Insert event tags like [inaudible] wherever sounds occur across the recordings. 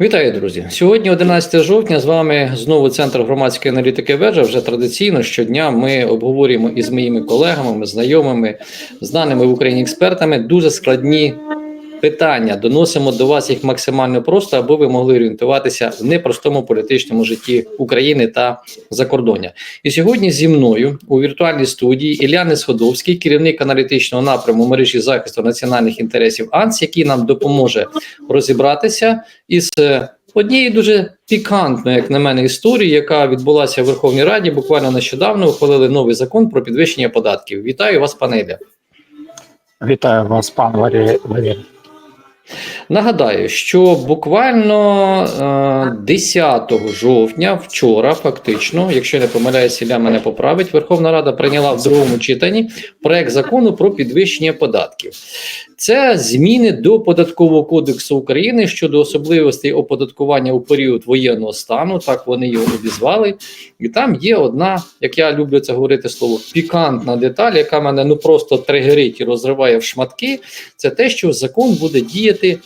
Вітаю, друзі! Сьогодні 11 жовтня. З вами знову центр громадської аналітики Вежа. Вже традиційно щодня ми обговорюємо із моїми колегами, знайомими, знаними в Україні експертами дуже складні питання. Доносимо до вас їх максимально просто, аби ви могли орієнтуватися в непростому політичному житті України та закордоння. І сьогодні зі мною у віртуальній студії Ілля Сходовський, керівник аналітичного напряму мережі захисту національних інтересів АНС, який нам допоможе розібратися із е, однією дуже пікантною, як на мене, історії, яка відбулася в Верховній Раді. Буквально нещодавно ухвалили новий закон про підвищення податків. Вітаю вас, пане Ілля. Вітаю вас, пан Валерій. Нагадаю, що буквально е, 10 жовтня, вчора, фактично, якщо не помиляюся, Ілля мене поправить, Верховна Рада прийняла в другому читанні проект закону про підвищення податків. Це зміни до податкового кодексу України щодо особливостей оподаткування у період воєнного стану. Так вони його обізвали. І там є одна, як я люблю це говорити слово, пікантна деталь, яка мене ну просто тригерить і розриває в шматки. Це те, що закон буде діяти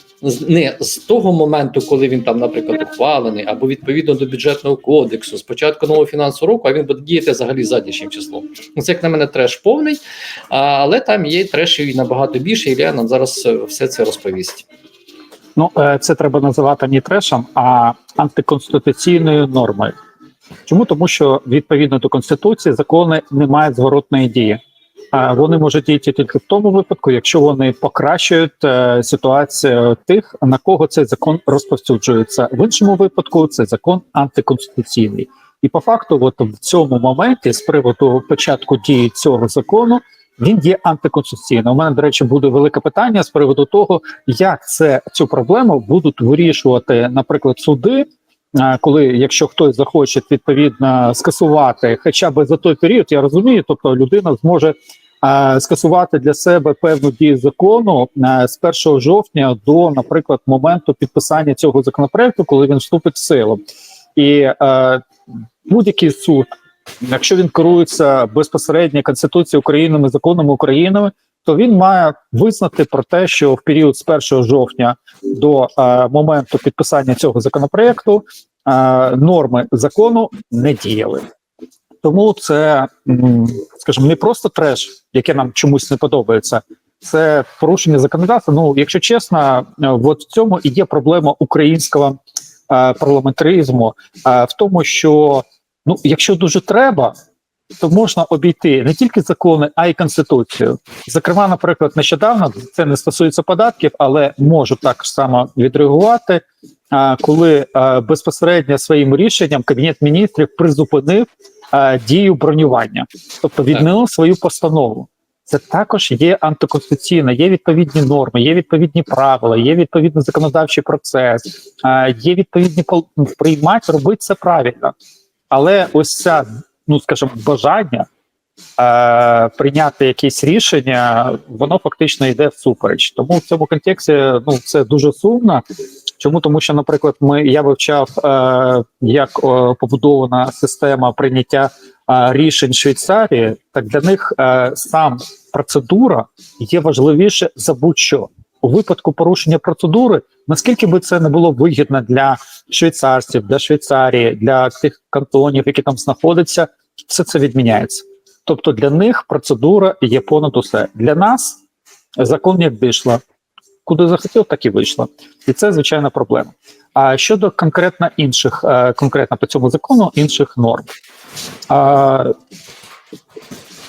не з того моменту, коли він там, наприклад, ухвалений, або відповідно до бюджетного кодексу, з початку нового фінансового року, а він буде діяти взагалі заднішнім числом. Ну, Це як на мене треш повний, але там є трешів і набагато більше. і Ілля нам зараз е, все це розповість. Ну, е, це треба називати не трешем, а антиконституційною нормою. Чому? Тому що відповідно до конституції закони не мають зворотної дії. Вони можуть діяти тільки в тому випадку, якщо вони покращують е, ситуацію тих, на кого цей закон розповсюджується. В іншому випадку цей закон антиконституційний. І по факту, от в цьому моменті, з приводу початку дії цього закону, він є антиконституційним. У мене, до речі, буде велике питання з приводу того, як це цю проблему будуть вирішувати, наприклад, суди. е, Коли якщо хтось захоче відповідно скасувати, хоча б за той період, я розумію, тобто людина зможе скасувати для себе певну дію закону е, з 1 жовтня до, наприклад, моменту підписання цього законопроекту, коли він вступить в силу, і е, будь-який суд, якщо він керується безпосередньо Конституцією України, законами України, то він має визнати про те, що в період з 1 жовтня до е, моменту підписання цього законопроекту е, норми закону не діяли. Тому це, скажімо, не просто треш, яке нам чомусь не подобається. Це порушення законодавства. Ну, якщо чесно, е, от в цьому і є проблема українського е, парламентаризму, е, в тому, що ну, якщо дуже треба, то можна обійти не тільки закони, а й конституцію. Зокрема, наприклад, нещодавно це не стосується податків, але можу так само відреагувати. Коли безпосередньо своїм рішенням кабінет міністрів призупинив а, дію бронювання, тобто відмінив свою постанову. Це також є антиконституційно, є відповідні норми, є відповідні правила, є відповідний законодавчий процес, а, є відповідні пол- приймати, робити це правильно. Але ось ця, ну скажімо, бажання е, прийняти якісь рішення, воно фактично йде всупереч. Тому в цьому контексті ну це дуже сумно. Чому тому, що, наприклад, ми я вивчав, е, як е, побудована система прийняття е, рішень Швейцарії, так для них е, сам процедура є важливіше за будь-що. У випадку порушення процедури, наскільки би це не було вигідно для швейцарців, для Швейцарії, для тих кантонів, які там знаходяться, все це відміняється. Тобто для них процедура є понад усе. Для нас закон як вийшла. Куди захотів, так і вийшло. І це звичайна проблема. А щодо конкретно інших, е, конкретно по цьому закону, інших норм.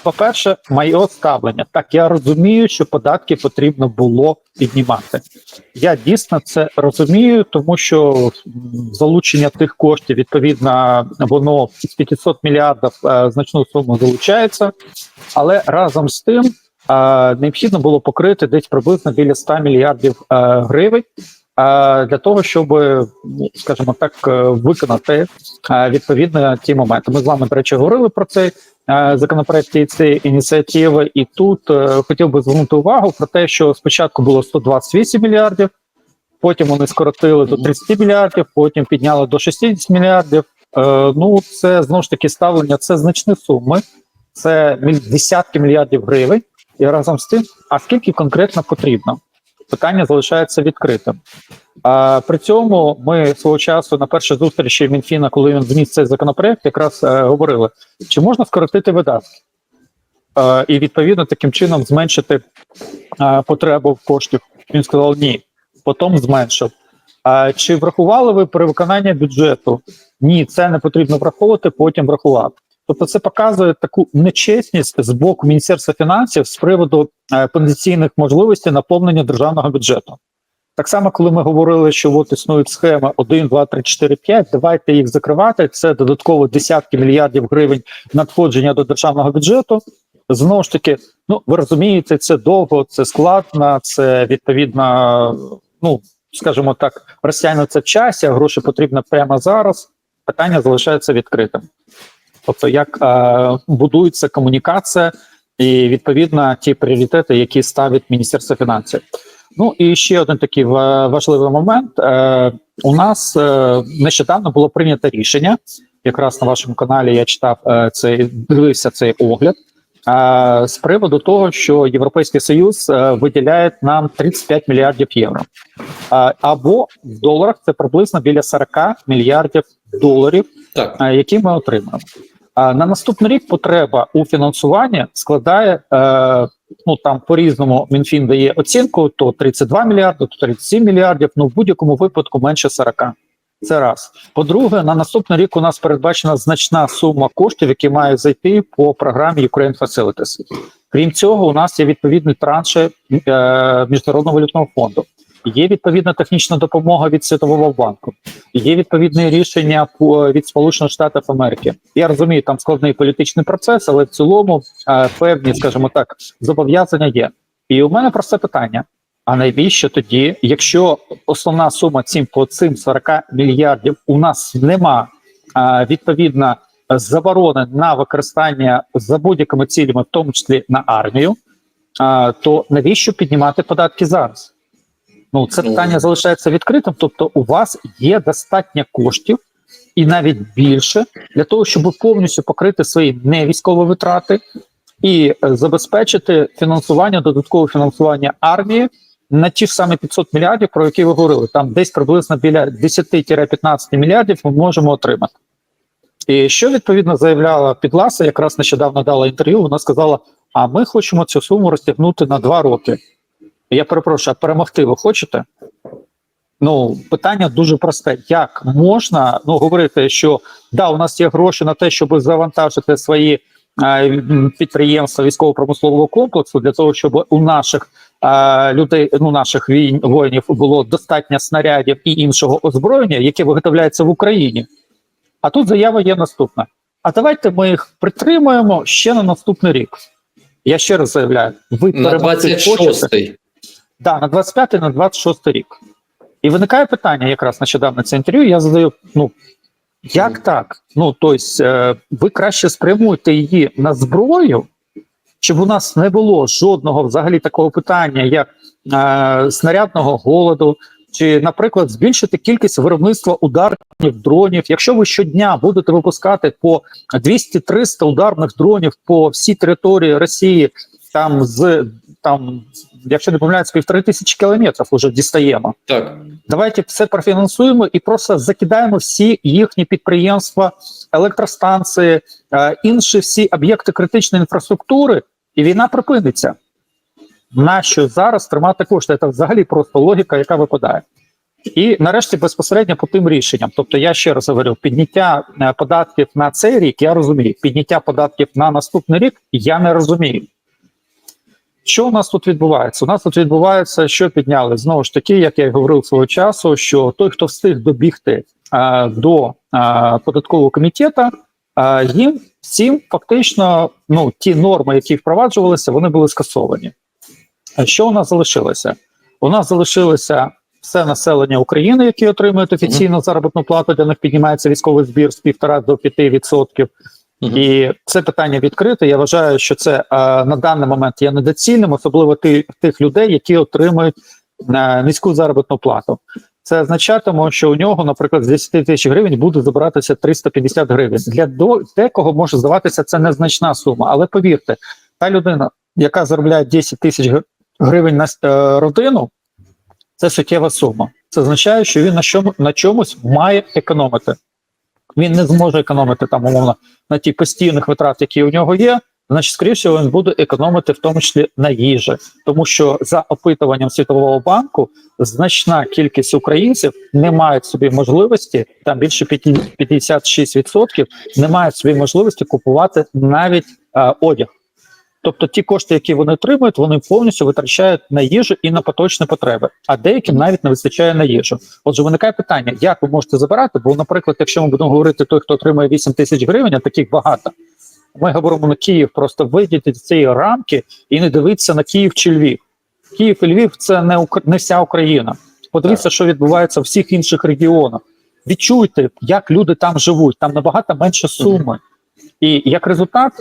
По-перше, моє ставлення. Так, я розумію, що податки потрібно було піднімати. Я дійсно це розумію, тому що залучення тих коштів, відповідно, воно з 500 мільярдів е, значну суму залучається, але разом з тим необхідно було покрити десь приблизно біля 100 мільярдів е, гривень. е, Для того щоб, скажімо так, е, виконати відповідно ті моменти. Ми з вами, до речі, говорили про цей законопроект і ці ініціативи. І тут хотів би звернути увагу про те, що спочатку було 128 мільярдів, потім вони скоротили до 30 мільярдів, потім підняли до 60 мільярдів. Ну, це знову ж таки ставлення, це значні суми, це десятки мільярдів гривень. І разом з тим, а скільки конкретно потрібно? питання залишається відкритим. А при цьому ми свого часу на першій зустрічі Мінфіна, коли він вніс цей законопроект, якраз е, говорили, чи можна скоротити видатки е, і відповідно таким чином зменшити е, потребу в коштів. Він сказав ні, потім зменшив. А чи врахували ви перевиконання бюджету? Ні, це не потрібно враховувати, потім врахувати. Тобто, це показує таку нечесність з боку Міністерства фінансів з приводу е, потенційних можливостей наповнення державного бюджету. Так само, коли ми говорили, що от існують схеми 1, 2, 3, 4, 5, давайте їх закривати. Це додатково десятки мільярдів гривень надходження до державного бюджету. Знову ж таки, ну ви розумієте, це довго, це складно, це відповідно, ну скажімо так, розтягнуться в часі, а гроші потрібно прямо зараз. Питання залишається відкритим. Тобто, як е, будується комунікація і відповідно ті пріоритети, які ставить Міністерство фінансів. Ну і ще один такий важливий момент. Е, у нас е, нещодавно було прийнято рішення. Якраз на вашому каналі я читав е, цей, дивився цей огляд. е, З приводу того, що Європейський Союз е, виділяє нам 35 мільярдів євро, Е, або в доларах це приблизно біля 40 мільярдів доларів Так, е, які ми отримаємо. На наступний рік потреба у фінансуванні складає е, ну там по різному Мінфін дає оцінку: то 32 мільярди, то 37 мільярдів. Ну в будь-якому випадку менше 40. Це раз. По-друге, на наступний рік у нас передбачена значна сума коштів, які мають зайти по програмі Ukraine Facilities. Крім цього, у нас є відповідні транші е, міжнародного валютного фонду. Є відповідна технічна допомога від Світового банку. Є відповідне рішення по- від Сполучених Штатів Америки. Я розумію, там складний політичний процес, але в цілому е, певні, скажімо так, зобов'язання є. І у мене просте питання: а навіщо тоді, якщо основна сума цим по цим 40 мільярдів у нас нема е, відповідно заборони на використання за будь-якими цілями, в тому числі на армію, е, то навіщо піднімати податки зараз? Ну, це питання залишається відкритим. Тобто, у вас є достатньо коштів і навіть більше для того, щоб повністю покрити свої невійськові витрати і е, забезпечити фінансування, додаткове фінансування армії на ті ж самі 500 мільярдів, про які ви говорили. Там десь приблизно біля 10-15 мільярдів ми можемо отримати. І що відповідно заявляла Підласа, якраз нещодавно дала інтерв'ю. Вона сказала: а ми хочемо цю суму розтягнути на два роки. Я перепрошую, а перемогти ви хочете? Ну, питання дуже просте: як можна ну говорити, що да, у нас є гроші на те, щоб завантажити свої е, підприємства військово-промислового комплексу для того, щоб у наших е, людей, ну наших війн воїнів було достатньо снарядів і іншого озброєння, яке виготовляється в Україні. А тут заява є наступна: а давайте ми їх притримуємо ще на наступний рік. Я ще раз заявляю, ви на 26-й. Да, на 25 на 26 рік. І виникає питання, якраз нещодавно це інтерв'ю. Я задаю: ну як так? Ну тобто, ви краще спрямуєте її на зброю, щоб у нас не було жодного взагалі такого питання, як е, снарядного голоду, чи, наприклад, збільшити кількість виробництва ударних дронів. Якщо ви щодня будете випускати по 200-300 ударних дронів по всій території Росії, там з там, якщо не помиляюсь, півтори тисячі кілометрів уже дістаємо. Так. Давайте все профінансуємо і просто закидаємо всі їхні підприємства, електростанції, е, інші всі об'єкти критичної інфраструктури, і війна припиниться. Нащо зараз тримати кошти? Це взагалі просто логіка, яка випадає. І нарешті безпосередньо по тим рішенням. Тобто, я ще раз говорю, підняття е, податків на цей рік я розумію. Підняття податків на наступний рік я не розумію. Що у нас тут відбувається? У нас тут відбувається, що підняли знову ж таки, як я й говорив свого часу, що той, хто встиг добігти е, до е, податкового комітету, е, їм всім фактично ну ті норми, які впроваджувалися, вони були скасовані. А Що у нас залишилося? У нас залишилося все населення України, які отримують офіційну заробітну плату, для них піднімається військовий збір з 1,5 до 5%. Мгм. І це питання відкрите. Я вважаю, що це е, на даний момент є недоцільним, особливо ти, тих людей, які отримують е, низьку заробітну плату. Це означатиме, що у нього, наприклад, з 10 тисяч гривень буде забиратися 350 гривень. Для декого може здаватися це незначна сума, але повірте, та людина, яка заробляє 10 тисяч гривень на е, родину, це суттєва сума. Це означає, що він на чому на чомусь має економити. Він не зможе економити там умовно на ті постійних витрат, які у нього є. Значить, скоріше він буде економити в тому числі на їжі, тому що за опитуванням Світового банку значна кількість українців не мають собі можливості, там більше 56% не мають собі можливості купувати навіть е, одяг. Тобто ті кошти, які вони отримують, вони повністю витрачають на їжу і на поточні потреби, а деяким навіть не вистачає на їжу. Отже, виникає питання, як ви можете забирати? Бо, наприклад, якщо ми будемо говорити той, хто отримує 8 тисяч гривень, а таких багато. Ми говоримо на Київ, просто вийдіть з цієї рамки і не дивитися на Київ чи Львів. Київ і Львів це не Ук- не вся Україна. Подивіться, що відбувається в всіх інших регіонах. Відчуйте, як люди там живуть, там набагато менше суми. І як результат,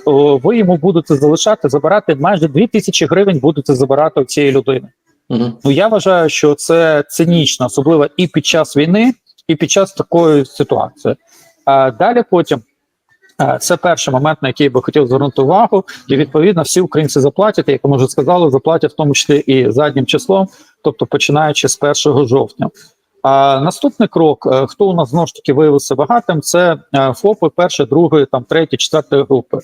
ви йому будете залишати, забирати майже 2 тисячі гривень будете забирати у цієї людини. Мгм. Ну я вважаю, що це цинічно, особливо і під час війни, і під час такої ситуації. А далі потім. Це перший момент, на який я би хотів звернути увагу, і відповідно всі українці заплатять, як ми вже сказали, заплатять в тому числі і заднім числом, тобто починаючи з 1 жовтня. А наступний крок, е, хто у нас знову ж таки виявився багатим, це е, ФОПи першої, другої, там третьої, четвертої групи.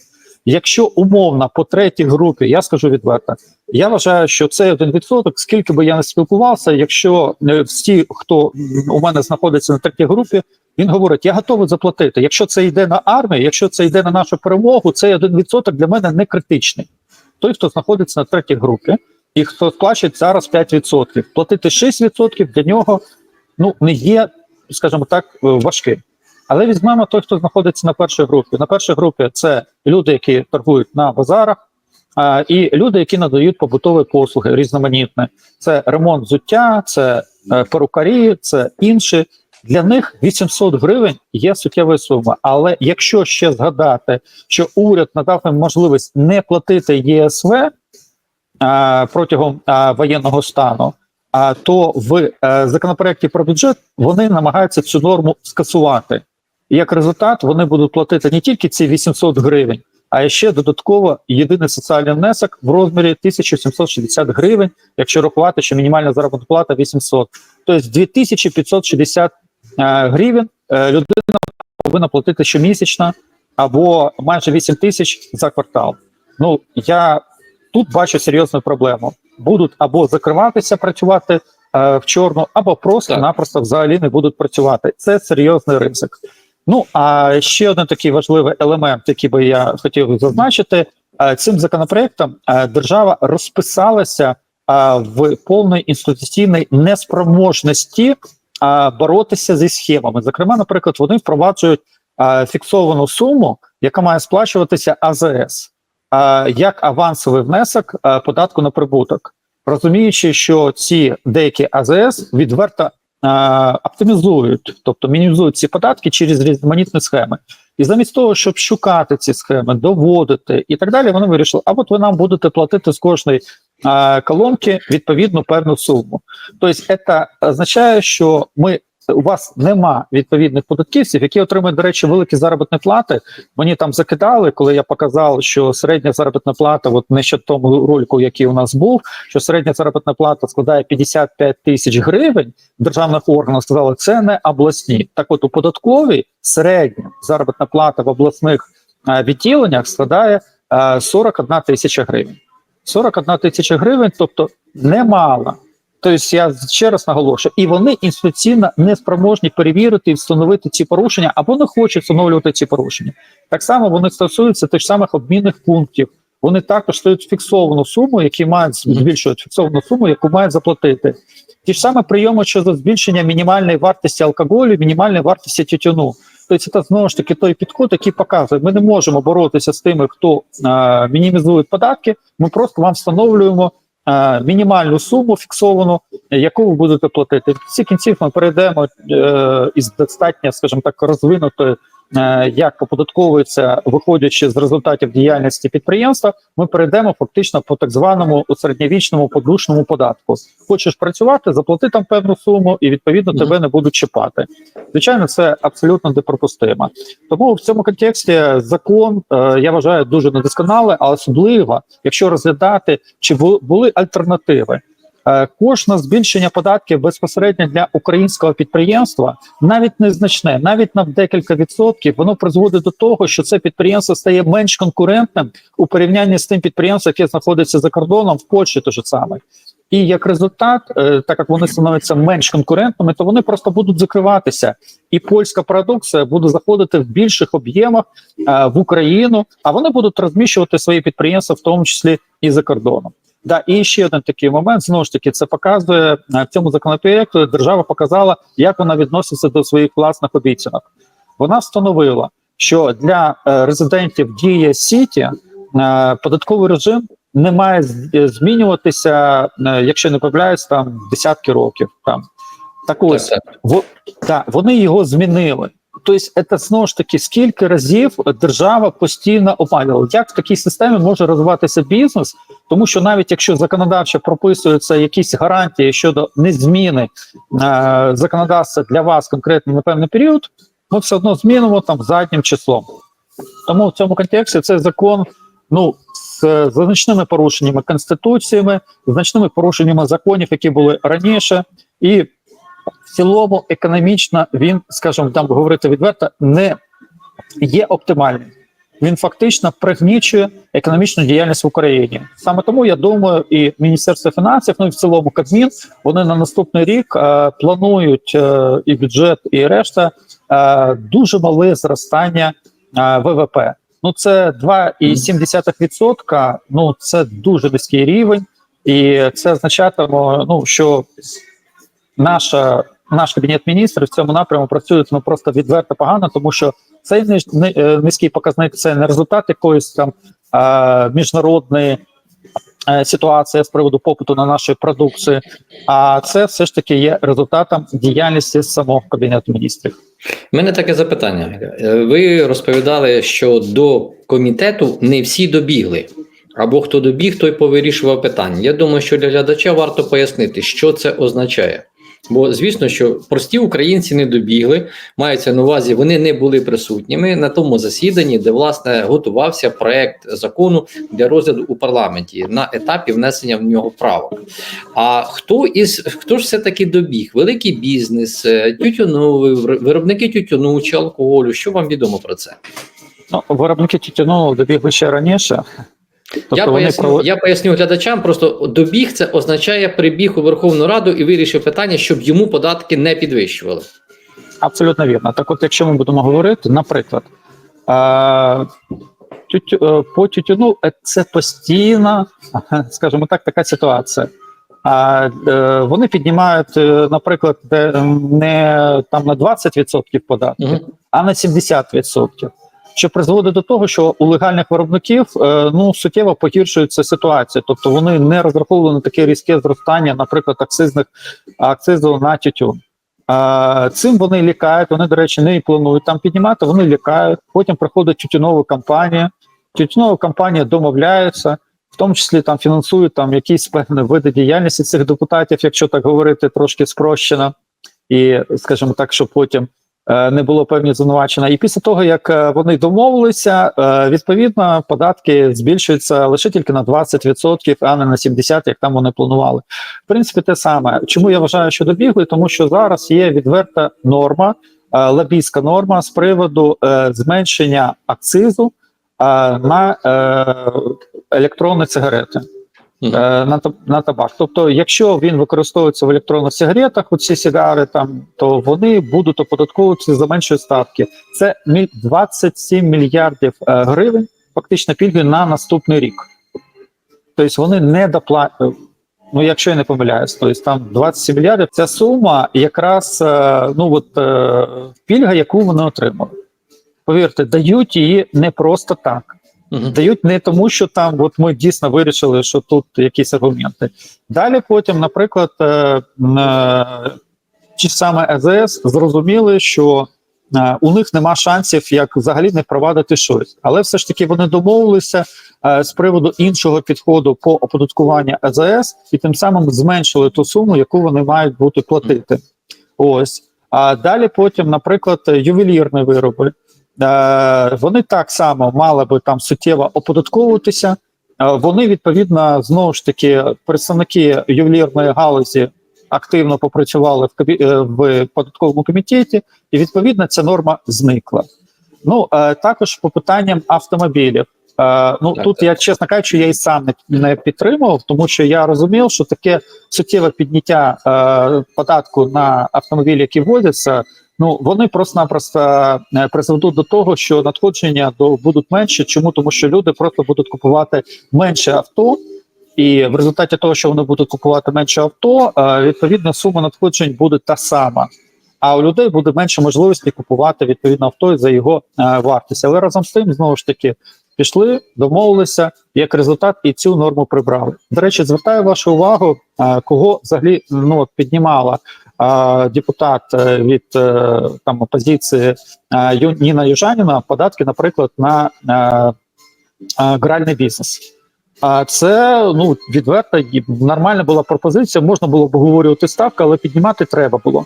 Якщо умовно по третій групі, я скажу відверто, я вважаю, що це один відсоток, скільки би я не спілкувався, якщо е, всі, хто у мене знаходиться на третій групі, він говорить: я готовий заплатити. Якщо це йде на армію, якщо це йде на нашу перемогу, цей один відсоток для мене не критичний. Той, хто знаходиться на третій групі, і хто сплачує зараз 5%, платити 6% для нього ну не є, скажімо так, е, важким. Але візьмемо той, хто знаходиться на першій групі. На першій групі це люди, які торгують на базарах, а, і люди, які надають побутові послуги різноманітні. Це ремонт взуття, це е, перукарі, це інші. Для них 800 гривень є суттєвою сумою. Але якщо ще згадати, що уряд надав їм можливість не платити ЄСВ а, протягом а, воєнного стану, то в е, законопроекті про бюджет вони намагаються цю норму скасувати. І як результат, вони будуть платити не тільки ці 800 гривень, а ще додатково єдиний соціальний внесок в розмірі 1760 гривень, якщо рахувати, що мінімальна заробітна плата 800. Тобто 2560 е, гривень е, людина повинна платити щомісячно або майже 8 тисяч за квартал. Ну я тут бачу серйозну проблему. Будуть або закриватися працювати е, в чорну, або просто-напросто взагалі не будуть працювати. Це серйозний ризик. Ну а ще один такий важливий елемент, який би я хотів зазначити, е, цим законопроектом е, держава розписалася е, в повної інституційній неспроможності е, боротися зі схемами. Зокрема, наприклад, вони впроваджують е, фіксовану суму, яка має сплачуватися АЗС як авансовий внесок е, податку на прибуток, розуміючи, що ці деякі АЗС відверто е, оптимізують, тобто мінімізують ці податки через різноманітні схеми. І замість того, щоб шукати ці схеми, доводити і так далі, вони вирішили, а от ви нам будете платити з кожної е, колонки відповідну певну суму. Тобто, це означає, що ми. У вас нема відповідних податківців, які отримують, до речі, великі заробітні плати. Мені там закидали, коли я показав, що середня заробітна плата, от не ще тому ролику, який у нас був, що середня заробітна плата складає 55 тисяч гривень. Державних органах сказали, це не обласні. Так, от у податковій середня заробітна плата в обласних е, відділеннях складає е, 41 тисяча гривень. 41 тисяча гривень, тобто немало. Тобто я ще раз наголошую, і вони інституційно не спроможні перевірити і встановити ці порушення або не хочуть встановлювати ці порушення. Так само вони стосуються тих самих обмінних пунктів. Вони також стають фіксовану суму, які мають збільшують фіксовану суму, яку мають заплатити. Ті ж самі прийоми щодо збільшення мінімальної вартості алкоголю, мінімальної вартості тютюну. Тобто це знову ж таки той підход, який показує, ми не можемо боротися з тими, хто е, мінімізує податки. Ми просто вам встановлюємо е, мінімальну суму фіксовану, яку ви будете платити. В ці кінців ми перейдемо е, із достатньо, скажімо так, розвинутої. Е, Як оподатковується, виходячи з результатів діяльності підприємства, ми перейдемо фактично по так званому середньовічному подушному податку. Хочеш працювати, заплати там певну суму, і відповідно тебе не будуть чіпати. Звичайно, це абсолютно неприпустимо. Тому в цьому контексті закон е, я вважаю дуже недосконалий, а особливо, якщо розглядати, чи бу- були альтернативи. Е, Кожне збільшення податків безпосередньо для українського підприємства, навіть незначне, навіть на декілька відсотків, воно призводить до того, що це підприємство стає менш конкурентним у порівнянні з тим підприємством, яке знаходиться за кордоном в Польщі, то же саме. І як результат, е, так як вони становляться менш конкурентними, то вони просто будуть закриватися, і польська продукція буде заходити в більших об'ємах е, в Україну, а вони будуть розміщувати свої підприємства, в тому числі і за кордоном. Да, і ще один такий момент знову ж таки це показує е, в цьому законопроекту. Держава показала, як вона відноситься до своїх власних обіцянок. Вона встановила, що для е, резидентів дія сіті е, податковий режим не має змінюватися, якщо не помиляюсь, там десятки років. Там так ось Так, так. Во, так, вони його змінили. Тобто, це знову ж таки, скільки разів держава постійно обманювала. Як в такій системі може розвиватися бізнес? Тому що навіть якщо законодавчо прописуються якісь гарантії щодо незміни е, законодавства для вас конкретно на певний період, ми все одно змінимо там заднім числом. Тому в цьому контексті цей закон ну з значними порушеннями конституціями, значними порушеннями законів, які були раніше, і в цілому економічно він, скажімо, там говорити відверто, не є оптимальним. Він фактично пригнічує економічну діяльність в Україні. Саме тому я думаю, і Міністерство фінансів, ну і в цілому Кабмін, вони на наступний рік е, планують е, і бюджет, і решта е, дуже мале зростання е, ВВП. Ну це 2,7%, Ну це дуже низький рівень, і це означатиме, ну що наша наш кабінет міністрів в цьому напряму працює ну просто відверто погано, тому що цей е, низький показник це не результат якоїсь там е, міжнародної е, ситуації з приводу попиту на наші продукції, а це все ж таки є результатом діяльності самого кабінету міністрів. У мене таке запитання. Е, Ви розповідали, що до комітету не всі добігли. Або хто добіг, той повирішував питання. Я думаю, що для глядача варто пояснити, що це означає. Бо, звісно, що прості українці не добігли, мається на увазі, вони не були присутніми на тому засіданні, де власне готувався проект закону для розгляду у парламенті на етапі внесення в нього правок. А хто із хто ж все таки добіг? Великий бізнес, е, тютюновий виробники тютюну чи алкоголю. Що вам відомо про це? Ну виробники тютюну добігли ще раніше. Тобто я, поясню, провод- я поясню глядачам. Просто добіг це означає прибіг у Верховну Раду і вирішив питання, щоб йому податки не підвищували. Абсолютно вірно. Так, от, якщо ми будемо говорити, наприклад, е, тютю, е, по тютюну е, це постійна, [laughs] скажімо так, така ситуація. А е, вони піднімають, е, наприклад, не там на 20% податків, Мгм. а на 70%. Що призводить до того, що у легальних виробників е, ну суттєво погіршується ситуація, тобто вони не розраховували на таке різке зростання, наприклад, акцизних акцизу на тютюн. Цим вони лікають. Вони, до речі, не планують там піднімати. Вони лікають. Потім приходить тютюнова компанія. Тютюнова компанія домовляється, в тому числі там фінансують там якісь певні види діяльності цих депутатів, якщо так говорити трошки спрощено, і скажімо так, щоб потім не було певні звинувачення. І після того, як е, вони домовилися, е, відповідно податки збільшуються лише тільки на 20%, а не на 70%, як там вони планували. В принципі, те саме. Чому я вважаю, що добігли? Тому що зараз є відверта норма, е, лобійська норма з приводу е, зменшення акцизу е, на е, електронні цигарети. Е, на, на табак. Тобто, якщо він використовується в електронних сигаретах, оці сигари там, то вони будуть оподатковуватися за меншої ставки. Це 27 мільярдів е, гривень, фактично пільги на наступний рік. Тобто вони не доплатять. Ну, якщо я не помиляюсь, тобто там 27 мільярдів. Ця сума якраз е, ну от е, пільга, яку вони отримали. Повірте, дають її не просто так. Дають не тому, що там от ми дійсно вирішили, що тут якісь аргументи. Далі потім, наприклад, е, е, саме ЕЗС зрозуміли, що е, у них нема шансів як взагалі не впровадити щось, але все ж таки вони домовилися е, з приводу іншого підходу по оподаткуванню ЕЗС і тим самим зменшили ту суму, яку вони мають бути платити. Ось. А далі потім, наприклад, ювелірні вироби. Е, вони так само мали би там суттєво оподатковуватися, Е, Вони відповідно знову ж таки представники ювелірної галузі активно попрацювали в е, в податковому комітеті, і відповідно ця норма зникла. Ну також по питанням автомобілів. Ну Так, тут так. я чесно кажучи, я і сам не, підтримував, тому що я розумів, що таке суттєве підняття податку на автомобілі, які ввозяться, ну вони просто-напросто е, призведуть до того, що надходження до будуть менше. Чому тому, що люди просто будуть купувати менше авто, і в результаті того, що вони будуть купувати менше авто, е, відповідно сума надходжень буде та сама. А у людей буде менше можливості купувати відповідно авто за його е, вартість. Але разом з тим, знову ж таки, пішли, домовилися, як результат, і цю норму прибрали. До речі, звертаю вашу увагу, кого взагалі ну піднімала депутат е, від е, там опозиції е, Ніна Южаніна податки, наприклад, на гральний бізнес. А це ну відверто нормальна була пропозиція. Можна було б обговорювати ставку, але піднімати треба було.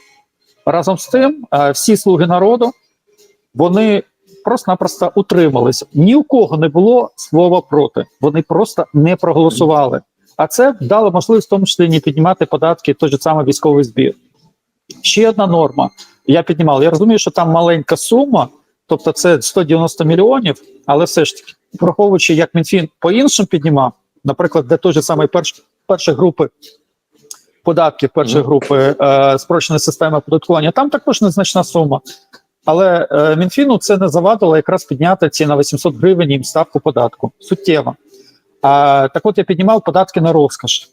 Разом з тим, всі слуги народу вони просто-напросто утримались. Ні у кого не було слова проти. Вони просто не проголосували. А це дало можливість в тому числі не піднімати податки, той же самий військовий збір. Ще одна норма. Я піднімав. Я розумію, що там маленька сума, тобто це 190 мільйонів, але все ж таки, враховуючи, як Мінфін по іншим піднімав, наприклад, де той же самий перш, перші групи податків, першої групи е, спрощеної системи оподаткування, там також незначна сума. Але е, Мінфіну це не завадило якраз підняти ці на 800 гривень їм ставку податку. Суттєво. А, так от я піднімав податки на розкош.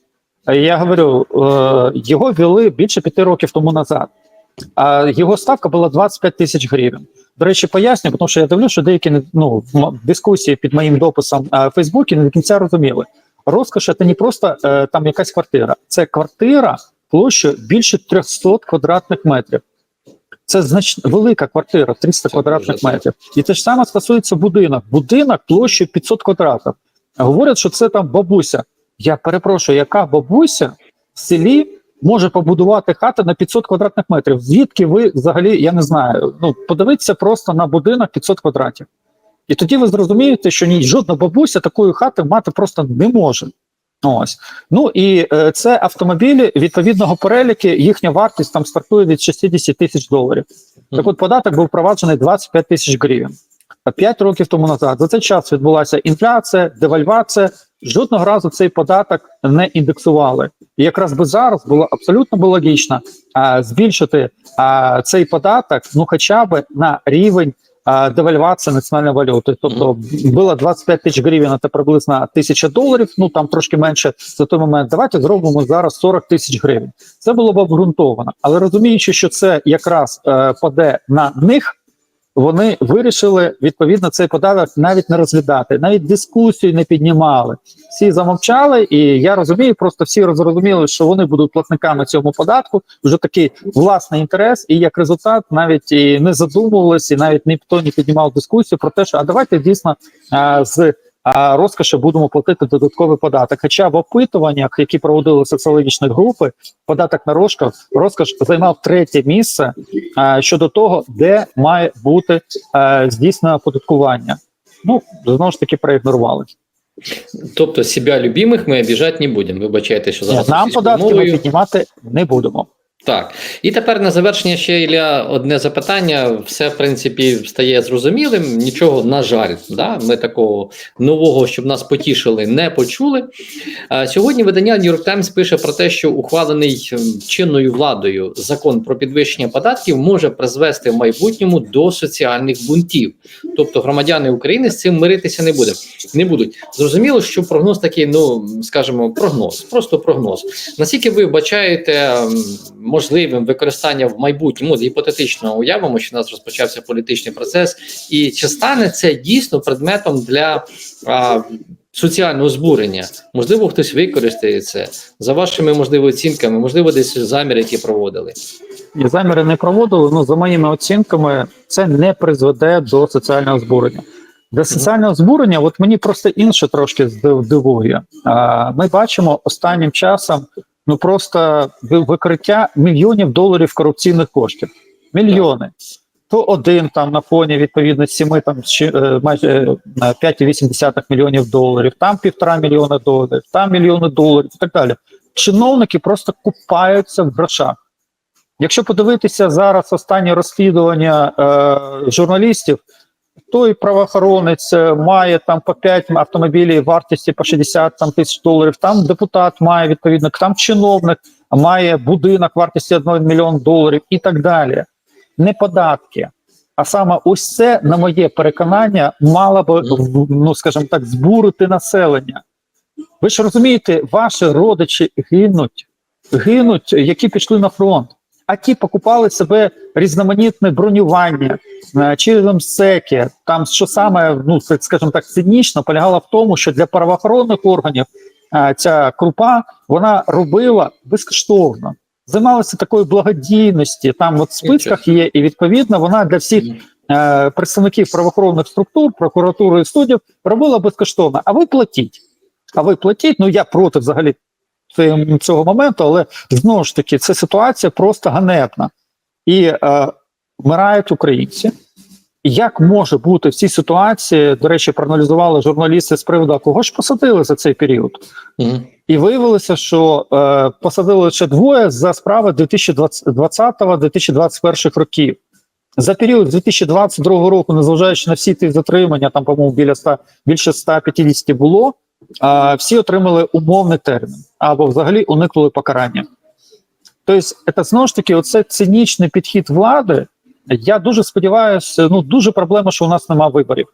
Я говорю, е, його ввели більше п'яти років тому назад. А його ставка була 25 тисяч гривень. До речі, поясню, тому що я дивлюся, що деякі ну, в дискусії під моїм дописом е, в Фейсбуці не до кінця розуміли. Розкош це не просто е, там якась квартира, це квартира площею більше 300 квадратних метрів. Це значно велика квартира, 300 Це квадратних метрів. І те ж саме стосується будинок. Будинок площею 500 квадратів. Говорять, що це там бабуся. Я перепрошую, яка бабуся в селі може побудувати хату на 500 квадратних метрів? Звідки ви взагалі, я не знаю. Ну, подивіться просто на будинок 500 квадратів. І тоді ви зрозумієте, що ні жодна бабуся такої хати мати просто не може. Ось. Ну і е, це автомобілі відповідного переліку, їхня вартість там стартує від 60 тисяч доларів. Так от податок був впроваджений 25 тисяч гривень. 5 років тому назад за цей час відбулася інфляція, девальвація. Жодного разу цей податок не індексували. І якраз би зараз було абсолютно би логічно а, збільшити а, цей податок, ну хоча б на рівень а, девальвації національної валюти. Тобто було 25 тисяч гривень, це приблизно 1000 доларів. Ну там трошки менше за той момент. Давайте зробимо зараз 40 тисяч гривень. Це було б обґрунтовано, але розуміючи, що це якраз е, паде на них. Вони вирішили відповідно цей податок навіть не розглядати, навіть дискусію не піднімали. Всі замовчали, і я розумію, просто всі розрозуміли, що вони будуть платниками цього податку. Вже такий власний інтерес, і як результат навіть і не задумувалися, і навіть ніхто не піднімав дискусію про те, що а давайте дійсно а, з розкоші будемо платити додатковий податок. Хоча в опитуваннях, які проводили соціологічні групи, податок на розкош, розкош займав третє місце а, щодо того, де має бути а, здійснено оподаткування. Ну знову ж таки проігнорували. Тобто себя любимих ми обіжати не будемо. Вибачайте, що Ні, зараз нам податки ми піднімати не будемо. Так, і тепер на завершення ще Ілля, одне запитання. Все в принципі стає зрозумілим. Нічого, на жаль, да, ми такого нового, щоб нас потішили, не почули. Сьогодні видання New York Times пише про те, що ухвалений ем, чинною владою закон про підвищення податків може призвести в майбутньому до соціальних бунтів. Тобто громадяни України з цим миритися не буде, не будуть. Зрозуміло, що прогноз такий, ну скажімо, прогноз, просто прогноз. Наскільки ви вбачаєте м, можливим використання в майбутньому, от гіпотетично уявимо, що у нас розпочався політичний процес, і чи стане це дійсно предметом для а, соціального збурення? Можливо, хтось використає це за вашими можливо оцінками, можливо, десь заміри, які проводили. І заміри не проводили. Ну за моїми оцінками, це не призведе до соціального збурення. Для соціального збурення, от мені просто інше трошки здив- дивує. А, Ми бачимо останнім часом ну просто викриття мільйонів доларів корупційних коштів. Мільйони. то один там на фоні відповідно сіми там е, майже е, на 5,8 мільйонів доларів, там півтора мільйона доларів, там мільйони доларів і так далі. Чиновники просто купаються в грошах. Якщо подивитися зараз останні розслідування е, журналістів, той правоохоронець е, має там по 5 автомобілів вартості по 60 там, тисяч доларів, там депутат має відповідно, там чиновник має будинок вартості 1 мільйон доларів і так далі. Не податки. А саме ось це, на моє переконання, мало би, ну скажімо так, збурити населення. Ви ж розумієте, ваші родичі гинуть, гинуть, які пішли на фронт, а ті покупали себе різноманітне бронювання е, через МСЕКи. Там що саме, ну скажімо так, цинічно полягало в тому, що для правоохоронних органів е, ця крупа вона робила безкоштовно. Займалася такою благодійності. Там от в списках є, і відповідно вона для всіх е, представників правоохоронних структур, прокуратури і суддів робила безкоштовно. А ви платіть. А ви платіть. Ну я проти взагалі цим- цього моменту, але знову ж таки, це ситуація просто ганебна. І е, вмирають українці. Як може бути в цій ситуації, до речі, проаналізували журналісти з приводу, кого ж посадили за цей період? Мгм. І виявилося, що е, посадили лише двоє за справи 2020-2021 років. За період 2022 року, незважаючи на всі ті затримання, там, по-моєму, біля 100, більше 150 було, всі отримали умовний термін або взагалі уникнули покарання. Тобто, це знову ж таки, оце цинічний підхід влади. Я дуже сподіваюся, ну дуже проблема, що у нас нема виборів.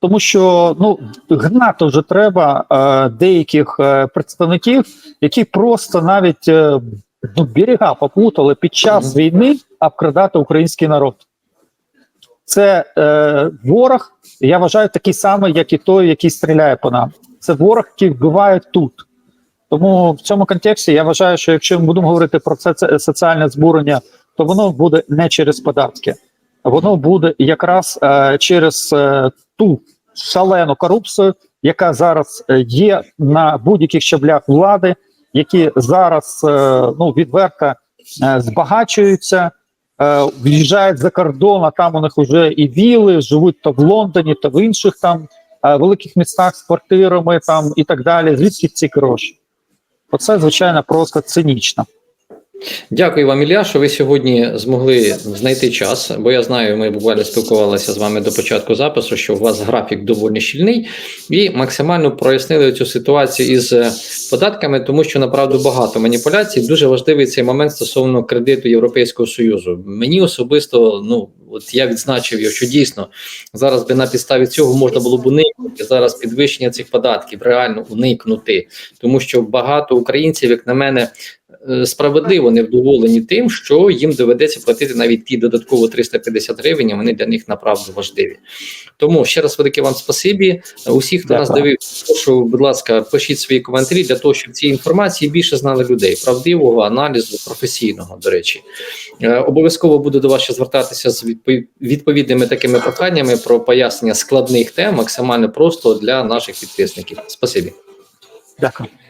Тому що ну гнати вже треба е, деяких е, представників, які просто навіть е, ну, берега попутали під час війни обкрадати український народ. Це е, ворог, я вважаю, такий самий, як і той, який стріляє по нам. Це ворог, який вбиває тут. Тому в цьому контексті я вважаю, що якщо ми будемо говорити про це, соціальне збурення, то воно буде не через податки, воно буде якраз е, через е, ту шалену корупцію, яка зараз е, є на будь-яких щаблях влади, які зараз е, ну відверто е, збагачуються, е, в'їжджають за кордон, а там у них вже і віли, живуть то в Лондоні, то в інших там великих містах з квартирами там і так далі. Звідки ці гроші? Оце звичайно просто цинічно. Дякую вам, Ілля, що ви сьогодні змогли знайти час, бо я знаю, ми буквально спілкувалися з вами до початку запису, що у вас графік доволі щільний, і максимально прояснили цю ситуацію із е, податками, тому що направду багато маніпуляцій. Дуже важливий цей момент стосовно кредиту Європейського союзу. Мені особисто, ну от я відзначив його, що дійсно зараз би на підставі цього можна було б уникнути зараз підвищення цих податків, реально уникнути, тому що багато українців, як на мене справедливо невдоволені тим, що їм доведеться платити навіть ті додатково 350 гривень, а вони для них направду важливі. Тому ще раз велике вам спасибі. Усі, хто нас дивився, прошу, будь ласка, пишіть свої коментарі для того, щоб ці інформації більше знали людей, правдивого аналізу, професійного, до речі. Е, Обов'язково буду до вас ще звертатися з відпов- відповідними такими проханнями про пояснення складних тем максимально просто для наших підписників. Спасибі. Дякую.